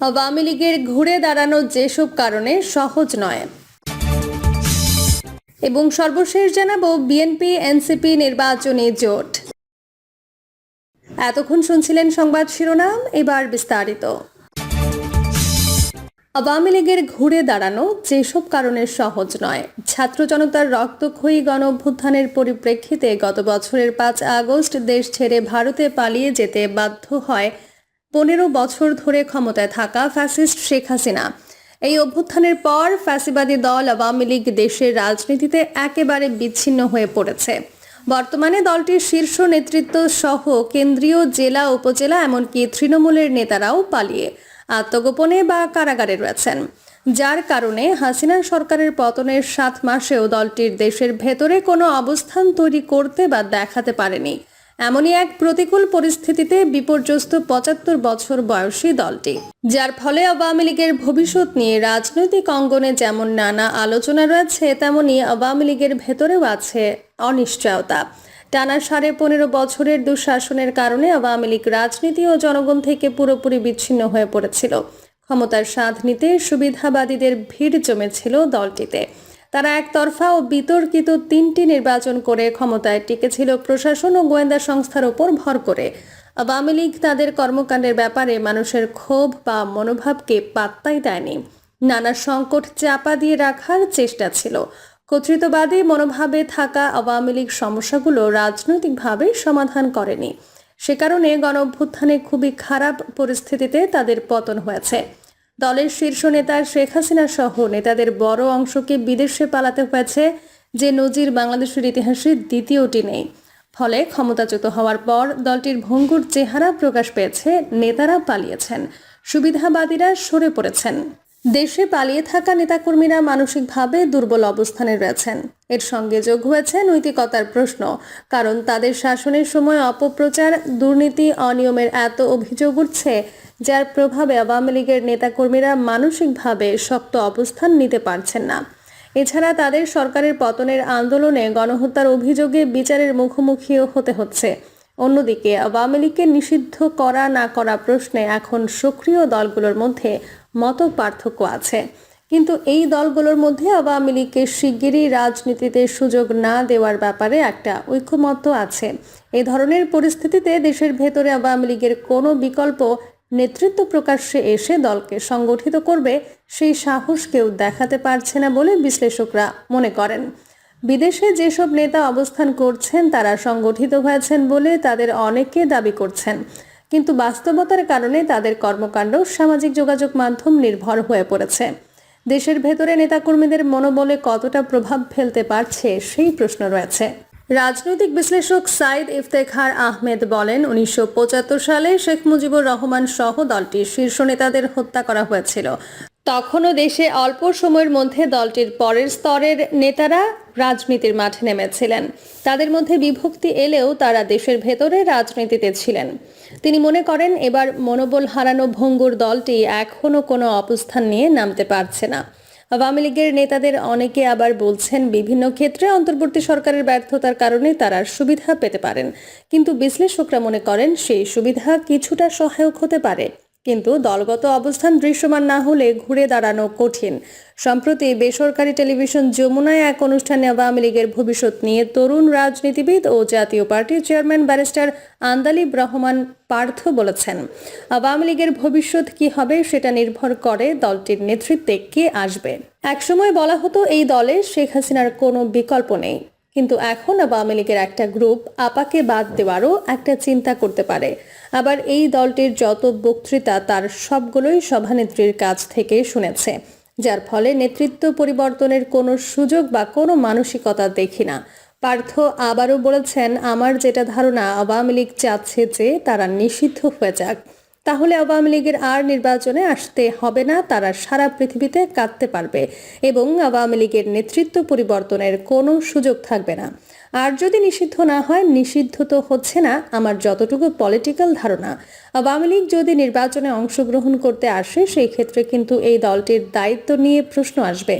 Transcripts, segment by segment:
আওয়ামী লীগের ঘুরে দাঁড়ানো যেসব কারণে সহজ নয়। এবং সর্বশেষ জানাব বিএনপি, এনসিপি নির্বাচনী জোট। এতক্ষণ শুনছিলেন সংবাদ শিরোনাম, এবার বিস্তারিত। আওয়ামী লীগের ঘুরে দাঁড়ানো যেসব কারণে সহজ নয়, ছাত্র জনতার রক্তক্ষয়ী গণ অভ্যুত্থানের পরিপ্রেক্ষিতে গত বছরের পাঁচ আগস্ট দেশ ছেড়ে ভারতে পালিয়ে যেতে বাধ্য হয় পনেরো বছর ধরে ক্ষমতায় থাকা ফ্যাসিস্ট শেখ হাসিনা। এই অভ্যুত্থানের পর ফ্যাসিবাদী দল আওয়ামী লীগ দেশের রাজনীতিতে একেবারে বিচ্ছিন্ন হয়ে পড়েছে। বর্তমানে দলটির শীর্ষ নেতৃত্ব সহ কেন্দ্রীয় জেলা, উপজেলা এমনকি তৃণমূলের নেতারাও পালিয়ে আত্মগোপনে বা কারাগারে রয়েছেন। যার কারণে হাসিনা সরকারের পতনের সাত মাসেও দলটির দেশের ভেতরে কোনো অবস্থান তৈরি করতে বা দেখাতে পারেনি। এমনই এক প্রতিকূল পরিস্থিতিতে বিপর্যস্ত পঁচাত্তর বছর বয়সী দলটি। যার ফলে আওয়ামী লীগের ভবিষ্যৎ নিয়ে রাজনৈতিক অঙ্গনে যেমন নানা আলোচনা রয়েছে তেমনি আওয়ামী লীগের ভেতরেও আছে অনিশ্চয়তা। টানা সাড়ে পনেরো বছরের দুঃশাসনের কারণে আওয়ামী লীগ রাজনীতি ও জনগণ থেকে পুরোপুরি বিচ্ছিন্ন হয়ে পড়েছিল। ক্ষমতার স্বাদ নিতে সুবিধাবাদীদের ভিড় জমেছিল দলটিতে। তারা একতরফা ও বিতর্কিত তিনটি নির্বাচন করে ক্ষমতায় টিকেছিল প্রশাসন ও গোয়েন্দা সংস্থার ওপর ভর করে। আওয়ামী লীগ তাদের কর্মকাণ্ডের ব্যাপারে মানুষের ক্ষোভ বা মনোভাবকে পাত্তাই দেয়নি। নানা সংকট চাপা দিয়ে রাখার চেষ্টা ছিল। কর্তৃত্ববাদী মনোভাবে থাকা আওয়ামী লীগ সমস্যাগুলো রাজনৈতিকভাবে সমাধান করেনি। সে কারণে গণ অভ্যুত্থানে খুবই খারাপ পরিস্থিতিতে তাদের পতন হয়েছে। দলের শীর্ষ নেতা শেখ হাসিনা সহ নেতাদের বড় অংশকে বিদেশে পালাতে হয়েছে যে নজির বাংলাদেশের ইতিহাসে দ্বিতীয়টি নেই ফলে ক্ষমতাচ্যুত হওয়ার পর দলটির ভঙ্গুর চেহারা প্রকাশ পেয়েছে, নেতারা পালিয়েছেন, সুবিধাবাদীরা সরে পড়েছেন। দেশে পালিয়ে থাকা নেতাকর্মীরা মানসিকভাবে দুর্বল অবস্থানে রয়েছেন। এর সঙ্গে যোগ হয়েছে নৈতিকতার প্রশ্ন, কারণ তাদের শাসনের সময় অপপ্রচার, দুর্নীতি, অনিয়মের এত অভিযোগ উঠছে যার প্রভাবে আওয়ামী লীগের নেতাকর্মীরা মানসিকভাবে শক্ত অবস্থান নিতে পারছেন না। এছাড়া তাদের সরকারের পতনের আন্দোলনে গণহত্যার অভিযোগে বিচারের মুখোমুখিও হতে হচ্ছে। অন্যদিকে আওয়ামী লীগকে নিষিদ্ধ করা না করা প্রশ্নে এখন সক্রিয় দলগুলোর মধ্যে মত পার্থক্য আছে। কিন্তু এই দলগুলোর মধ্যে আওয়ামী লীগকে শিগগিরই রাজনীতিতে সুযোগ না দেওয়ার ব্যাপারে একটা ঐক্যমত্য আছে। এ ধরনের পরিস্থিতিতে দেশের ভেতরে আওয়ামী লীগের কোনো বিকল্প নেতৃত্ব প্রকাশ্যে এসে দলকে সংগঠিত করবে, সেই সাহস কেউ দেখাতে পারছে না বলে বিশ্লেষকরা মনে করেন। বিদেশে যেসব নেতা অবস্থান করছেন, তারা সংগঠিত হয়েছেন বলে তাদের অনেকে দাবি করছেন। কিন্তু বাস্তবতার কারণে তাদের কর্মকাণ্ড, সামাজিক যোগাযোগ মাধ্যম নির্ভর হয়ে পড়েছে। দেশের ভেতরে নেতাকর্মীদের মনোবলে কতটা প্রভাব ফেলতে পারছে, সেই প্রশ্ন রয়েছে। রাজনৈতিক বিশ্লেষক সাইদ ইফতেখার আহমেদ বলেন, উনিশশো পঁচাত্তর সালে শেখ মুজিবুর রহমান সহ দলটির শীর্ষ নেতাদের হত্যা করা হয়েছিল। তখনও দেশে অল্প সময়ের মধ্যে দলটির পরের স্তরের নেতারা রাজনীতির মাঠে নেমেছিলেন। তাদের মধ্যে বিভক্তি এলেও তারা দেশের ভেতরে রাজনীতিতে ছিলেন। তিনি মনে করেন, এবার মনোবল হারানো ভঙ্গুর দলটি এখনও কোনো অবস্থান নিয়ে নামতে পারছে না। আওয়ামী লীগের নেতাদের অনেকে আবার বলছেন, বিভিন্ন ক্ষেত্রে অন্তর্বর্তী সরকারের ব্যর্থতার কারণে তারা সুবিধা পেতে পারেন। কিন্তু বিশ্লেষকরা মনে করেন, সেই সুবিধা কিছুটা সহায়ক হতে পারে। কিন্তু দলগত অবস্থান দৃশ্যমান না হলে ঘুরে দাঁড়ানো কঠিন। সম্প্রতি বেসরকারি টেলিভিশন যমুনায় এক অনুষ্ঠানে আওয়ামী লীগের ভবিষ্যৎ নিয়ে তরুণ রাজনীতিবিদ ও জাতীয় পার্টির চেয়ারম্যান ব্যারিস্টার আন্দালিব রহমান পার্থ বলেছেন। আওয়ামী লীগের ভবিষ্যৎ কি হবে সেটা নির্ভর করে দলটির নেতৃত্বে কে আসবে। একসময় বলা হতো এই দলে শেখ হাসিনার কোনো বিকল্প নেই। কিন্তু এখন আওয়ামী লীগের একটা গ্রুপ আপাকে বাদ দেওয়ারও একটা চিন্তা করতে পারে। আবার এই দলটির যত বক্তৃতা, তার সবগুলোই সভানেত্রীর কাছ থেকে শুনেছে। যার ফলে নেতৃত্ব পরিবর্তনের কোনো সুযোগ বা কোনো মানসিকতা দেখি না। পার্থ আবারও বলেছেন, আমার যেটা ধারণা আওয়ামী লীগ চাচ্ছে যে তারা নিষিদ্ধ হয়ে যাক। তাহলে আওয়ামী লীগের আর নির্বাচনে আসতে হবে না, তারা সারা পৃথিবীতে কাঁদতে পারবে এবং আওয়ামী লীগের নেতৃত্ব পরিবর্তনের কোনো সুযোগ থাকবে না। আর যদি নিষিদ্ধ না হয়, নিষিদ্ধ তো হচ্ছে না, আমার যতটুকু পলিটিক্যাল ধারণা। আওয়ামী লীগ যদি নির্বাচনে অংশগ্রহণ করতে আসে, সেই ক্ষেত্রে কিন্তু এই দলটির দায়িত্ব নিয়ে প্রশ্ন আসবে।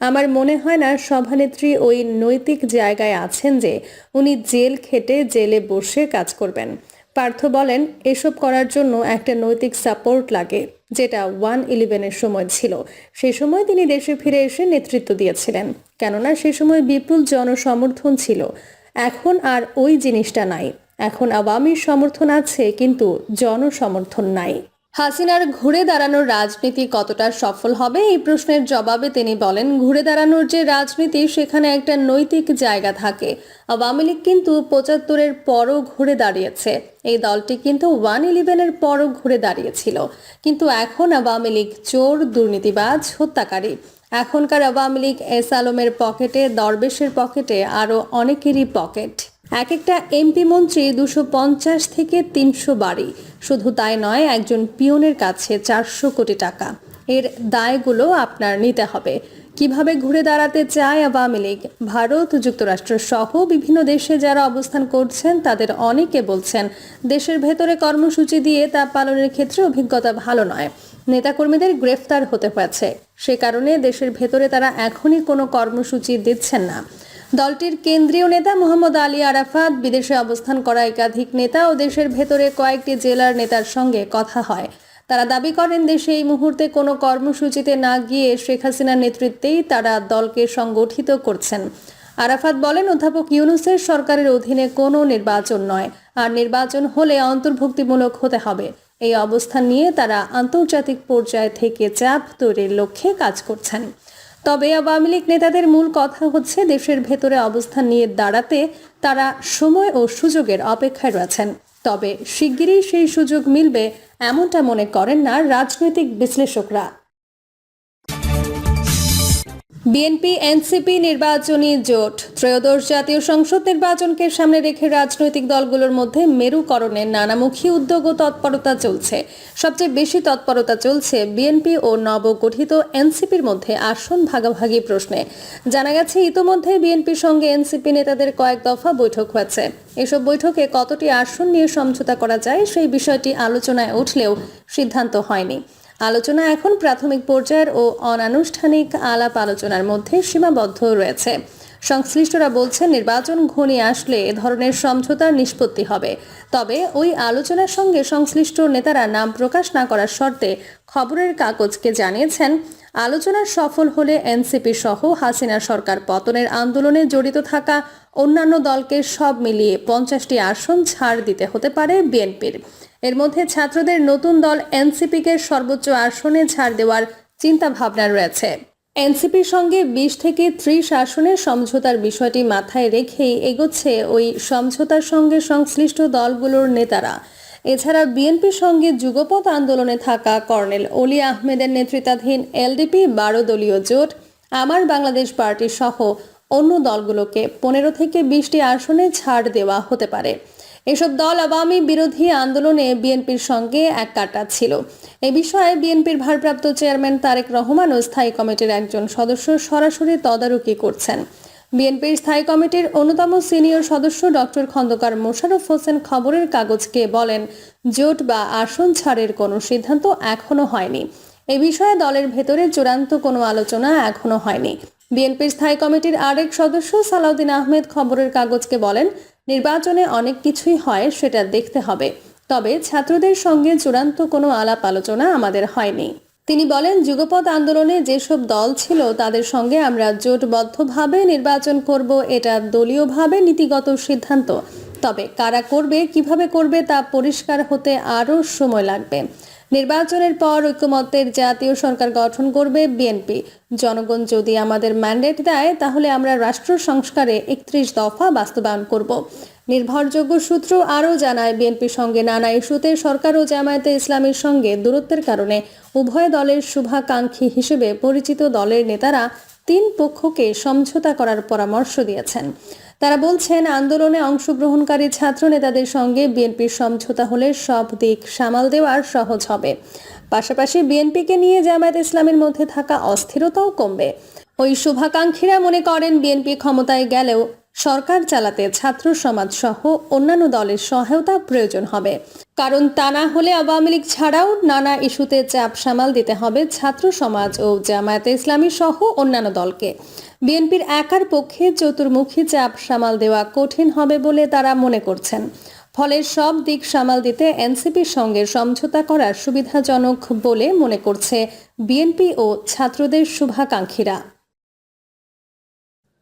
আমার মনে হয় না, সভানেত্রী ওই নৈতিক জায়গায় আছেন যে, উনি জেল খেটে জেলে বসে কাজ করবেন। পার্থ বলেন, এসব করার জন্য একটা নৈতিক সাপোর্ট লাগে, যেটা ওয়ান ইলেভেনের সময় ছিল। সে সময় তিনি দেশে ফিরে এসে নেতৃত্ব দিয়েছিলেন। কেননা সে সময় বিপুল জনসমর্থন ছিল। এখন আর ওই জিনিসটা নাই। এখন আওয়ামীর সমর্থন আছে, কিন্তু জনসমর্থন নাই। হাসিনার ঘুরে দাঁড়ানোর রাজনীতি কতটা সফল হবে, এই প্রশ্নের জবাবে তিনি বলেন, ঘুরে দাঁড়ানোর যে রাজনীতি, সেখানে একটা নৈতিক জায়গা থাকে। আওয়ামী লীগ কিন্তু পঁচাত্তরের পরও ঘুরে দাঁড়িয়েছে। এই দলটি কিন্তু ওয়ান ইলেভেনের পরও ঘুরে দাঁড়িয়েছিল। কিন্তু এখন আওয়ামী লীগ চোর, দুর্নীতিবাজ, হত্যাকারী। এখনকার আওয়ামী লীগ এস আলমের পকেটে, দরবেশের পকেটে, আরও অনেকেরই পকেট। এক একটা এমপি মন্ত্রী দুশো পঞ্চাশ থেকে তিনশো বাড়ি। শুধু তাই নয়, একজন পিয়নের কাছে চারশো কোটি টাকা। এর দায়গুলো আপনার নিতে হবে। কীভাবে ঘুরে দাঁড়াতে চায় আওয়ামী লীগ? ভারত, যুক্তরাষ্ট্র সহ বিভিন্ন দেশে যারা অবস্থান করছেন, তাদের অনেকে বলছেন, দেশের ভেতরে কর্মসূচি দিয়ে তা পালনের ক্ষেত্রে অভিজ্ঞতা ভালো নয়। নেতাকর্মীদের গ্রেফতার হতে হয়েছে। সে কারণে দেশের ভেতরে তারা এখনই কোনো কর্মসূচি দিচ্ছেন না। দলটির কেন্দ্রীয় নেতা মোহাম্মদ আলী আরাফাত বিদেশে অবস্থান করা একাধিক নেতা ও দেশের ভেতরে কয়েকটি জেলার নেতার সঙ্গে কথা হয়। তারা দাবি করেন, দেশে এই মুহূর্তে কোনো কর্মসূচিতে না গিয়ে শেখ হাসিনার নেতৃত্বেই তারা দলকে সংগঠিত করছেন। আরাফাত বলেন, অধ্যাপক ইউনুসের সরকারের অধীনে কোনো নির্বাচন নয়। আর নির্বাচন হলে অন্তর্ভুক্তিমূলক হতে হবে। এই অবস্থান নিয়ে তারা আন্তর্জাতিক পর্যায় থেকে চাপ তৈরির লক্ষ্যে কাজ করছেন। তবে আওয়ামী লীগ নেতাদের মূল কথা হচ্ছে দেশের ভেতরে অবস্থান নিয়ে দাঁড়াতে, তারা সময় ও সুযোগের অপেক্ষায় রয়েছেন। তবে শিগগিরই সেই সুযোগ মিলবে, এমনটা মনে করেন না রাজনৈতিক বিশ্লেষকরা। বিএনপি, এনসিপি নির্বাচনী জোট, ত্রয়োদশ জাতীয় সংসদ নির্বাচনকে সামনে রেখে রাজনৈতিক দলগুলোর মধ্যে মেরুকরণের নানামুখী উদ্যোগ ও তৎপরতা চলছে। সবচেয়ে বেশি তৎপরতা চলছে বিএনপি ও নবগঠিত এনসিপির মধ্যে আসন ভাগাভাগি প্রশ্নে। জানা গেছে, ইতোমধ্যে বিএনপির সঙ্গে এনসিপি নেতাদের কয়েক দফা বৈঠক হয়েছে। এসব বৈঠকে কতটি আসন নিয়ে সমঝোতা করা যায় সেই বিষয়টি আলোচনায় উঠলেও সিদ্ধান্ত হয়নি। আলোচনা এখন প্রাথমিক পর্যায়ের ও অনানুষ্ঠানিক আলাপ আলোচনার মধ্যে সীমাবদ্ধ রয়েছে। সংশ্লিষ্টরা বলছেন, নির্বাচন ঘনিয়ে আসলে এ ধরনের সমঝোতার নিষ্পত্তি হবে। তবে ওই আলোচনার সঙ্গে সংশ্লিষ্ট নেতারা নাম প্রকাশ না করার শর্তে খবরের কাগজকে জানিয়েছেন আলোচনা সফল হলে এনসিপি সহ হাসিনা সরকার পতনের আন্দোলনে জড়িত থাকা অন্যান্য দলকে সব মিলিয়ে পঞ্চাশটি আসন ছাড় দিতে হতে পারে বিএনপির। এর মধ্যে ছাত্রদের নতুন দল এনসিপিকে সর্বোচ্চ আসনে ছাড় দেওয়ার চিন্তা ভাবনা রয়েছে। এনসিপির সঙ্গে বিশ থেকে ত্রিশ আসনের সমঝোতার বিষয়টি মাথায় রেখেই এগোচ্ছে ওই সমঝোতার সঙ্গে সংশ্লিষ্ট দলগুলোর নেতারা। এছাড়া বিএনপির সঙ্গে যুগপথ আন্দোলনে থাকা কর্নেল অলি আহমেদের নেতৃত্বাধীন এলডিপি বারো দলীয় জোট, আমার বাংলাদেশ পার্টি সহ অন্য দলগুলোকে পনেরো থেকে বিশটি আসনে ছাড় দেওয়া হতে পারে। এসব দল আওয়ামী বিরোধী আন্দোলনে বিএনপির সঙ্গে এক কাটা ছিল। এ বিষয়ে বিএনপির ভারপ্রাপ্ত চেয়ারম্যান তারেক রহমান ও স্থায়ী কমিটির একজন সদস্য সরাসরি তদারকি করছেন। বিএনপির স্থায়ী কমিটির অন্যতম সিনিয়র সদস্য ডক্টর খন্দকার মোশারফ হোসেন খবরের কাগজকে বলেন, জোট বা আসন ছাড়ের কোনো সিদ্ধান্ত এখনও হয়নি। এ বিষয়ে দলের ভেতরে চূড়ান্ত কোনো আলোচনা এখনও হয়নি। বিএনপির স্থায়ী কমিটির আরেক সদস্য সালাউদ্দিন আহমেদ খবরের কাগজকে বলেন নির্বাচনে অনেক কিছুই হয়, সেটা দেখতে হবে। তবে ছাত্রদের সঙ্গে চূড়ান্ত কোনো আলাপ আলোচনা আমাদের হয়নি। তিনি বলেন, যুগপৎ আন্দোলনে যেসব দল ছিল, তাদের সঙ্গে আমরা জোটবদ্ধভাবে নির্বাচন করব, এটা দলীয়ভাবে নীতিগত সিদ্ধান্ত। তবে কারা করবে, কীভাবে করবে তা পরিষ্কার হতে আরও সময় লাগবে। নির্বাচনের পর ঐক্যমত্যের জাতীয় সরকার গঠন করবে বিএনপি। জনগণ যদি আমাদের ম্যান্ডেট দেয়, তাহলে আমরা রাষ্ট্র সংস্কারে একত্রিশ দফা বাস্তবায়ন করব। নির্ভরযোগ্য সূত্র আরও জানায় বিএনপির সঙ্গে নানা ইস্যুতে সরকার ও জামায়াতে ইসলামের সঙ্গে দূরত্বের কারণে উভয় দলের শুভাকাঙ্ক্ষী হিসেবে পরিচিত দলের নেতারা তিন পক্ষকে সমঝোতা করার পরামর্শ দিয়েছেন। তারা বলছেন, আন্দোলনে অংশগ্রহণকারী ছাত্র নেতাদের সঙ্গে বিএনপির সমঝোতা হলে সব দিক সামাল দেওয়ার সহজ হবে। পাশাপাশি বিএনপিকে নিয়ে জামায়াত ইসলামের মধ্যে থাকা অস্থিরতাও কমবে। ওই শুভাকাঙ্ক্ষীরা মনে করেন, বিএনপি ক্ষমতায় গেলেও সরকার চালাতে ছাত্র সমাজ সহ অন্যান্য দলের সহায়তা প্রয়োজন হবে। কারণ তা না হলে আওয়ামী লীগ ছাড়াও নানা ইস্যুতে চাপ সামাল দিতে হবে ছাত্র সমাজ ও জামায়াতে ইসলামী সহ অন্যান্য দলকে। বিএনপির একার পক্ষে চতুর্মুখী চাপ সামাল দেওয়া কঠিন হবে বলে তারা মনে করছেন। ফলে সব দিক সামাল দিতে এনসিপির সঙ্গে সমঝোতা করা সুবিধাজনক বলে মনে করছে বিএনপি ও ছাত্রদের শুভাকাঙ্ক্ষীরা।